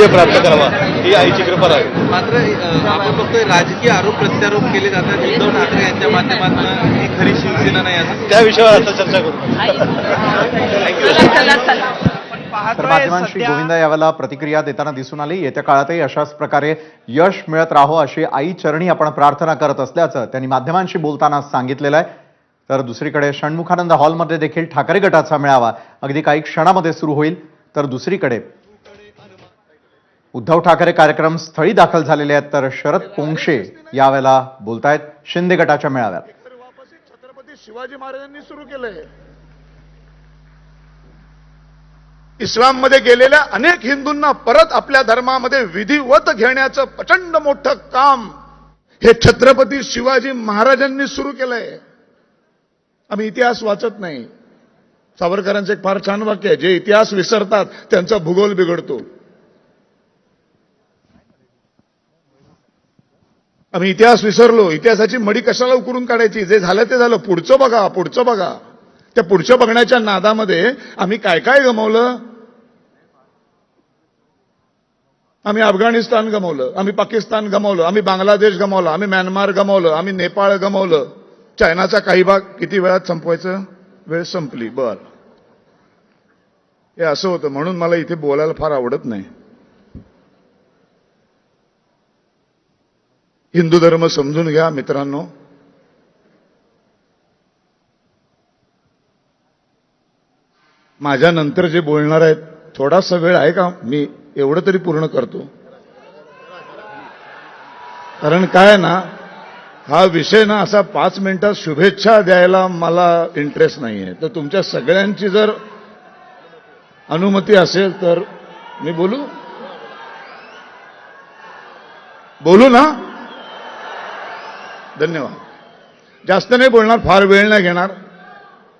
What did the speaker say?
विजय प्राप्त करावा ही आईची कृपा राहील. मात्र आपण बघतोय राजकीय आरोप प्रत्यारोप केले जातात. उद्धव ठाकरे यांच्या माध्यमातून ही खरी शिवसेना नाही असं त्या विषयावर आता चर्चा करू. तर माध्यमांशी गोविंदा यावेळेला प्रतिक्रिया देताना दिसून आली. येत्या काळातही अशाच प्रकारे यश मिळत राहो अशी आई चरणी आपण प्रार्थना करत असल्याचं त्यांनी माध्यमांशी बोलताना सांगितलेलं आहे. तर दुसरीकडे षण्मुखानंद हॉलमध्ये देखील ठाकरे गटाचा मेळावा अगदी काही क्षणामध्ये सुरू होईल. तर दुसरीकडे उद्धव ठाकरे कार्यक्रम स्थळी दाखल झालेले आहेत तर शरद पोंक्षे यावेळेला बोलतायत शिंदे गटाच्या मेळाव्यात. छत्रपती शिवाजी महाराजांनी सुरू केलंय. इस्लाममध्ये गेलेल्या अनेक हिंदूंना परत आपल्या धर्मामध्ये विधिवत घेण्याचं प्रचंड मोठं काम हे छत्रपती शिवाजी महाराजांनी सुरू केलंय. आम्ही इतिहास वाचत नाही. सावरकरांचं एक फार छान वाक्य आहे जे इतिहास विसरतात त्यांचा भूगोल बिघडतो. आम्ही इतिहास विसरलो. इतिहासाची मडी कशाला उकरून काढायची? जे झालं ते झालं. पुढचं बघा पुढचं बघा. त्या पुढच्या बघण्याच्या नादामध्ये आम्ही काय काय गमावलं? आम्ही अफगाणिस्तान गमावलं. आम्ही पाकिस्तान गमावलं. आम्ही बांगलादेश गमावला. आम्ही म्यानमार गमावलं. आम्ही नेपाळ गमावलं. चायनाचा काही भाग किती वेळात संपवायचं? वेळ संपली. बर. हे असं होतं. म्हणून मला इथे बोलायला फार आवडत नाही. हिंदू धर्म समजून घ्या मित्रांनो. माझ्या नंतर जे बोलणार आहेत थोडासा वेळ आहे का? मी एवढं तरी पूर्ण करतो. कारण काय आहे ना हा विषय ना असा पाच मिनिटात शुभेच्छा द्यायला मला इंटरेस्ट नाही आहे तर तुमच्या सगळ्यांची जर अनुमती असेल तर मी बोलू? बोलू ना? धन्यवाद. जास्त नाही बोलणार फार वेळ नाही घेणार.